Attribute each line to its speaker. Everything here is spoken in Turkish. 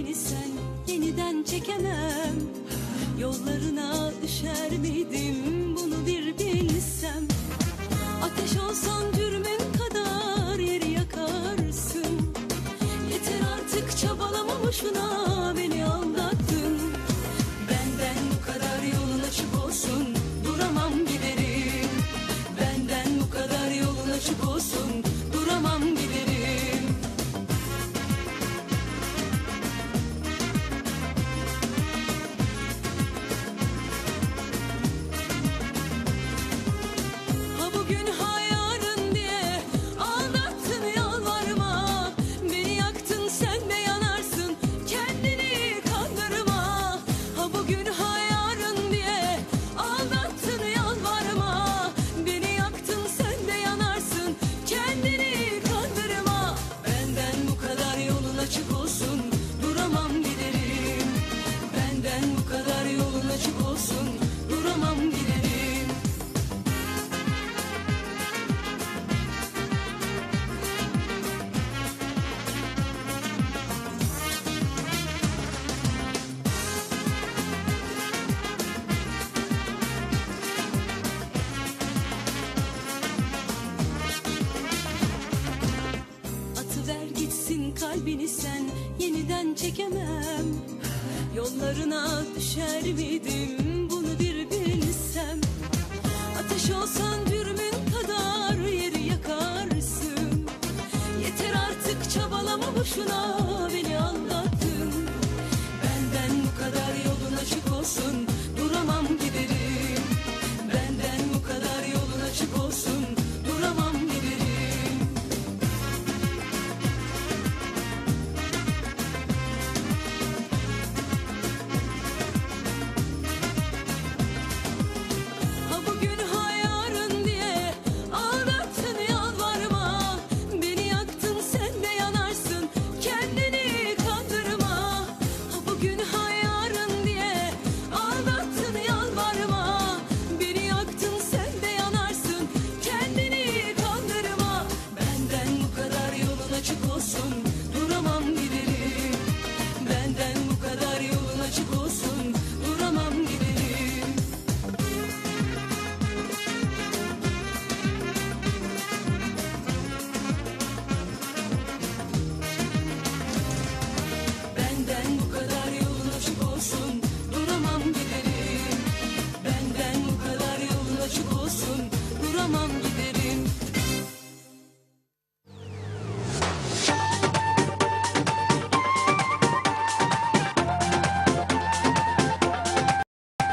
Speaker 1: beni sen yeniden çekemem. Yollarına düşer miydim bunu bir bilsem? çekemem. Yollarına düşer miydim bunu bir bilsem. Ateş olsan dürümün kadar yeri yakarsın. Yeter artık çabalama boşuna zaman giderim.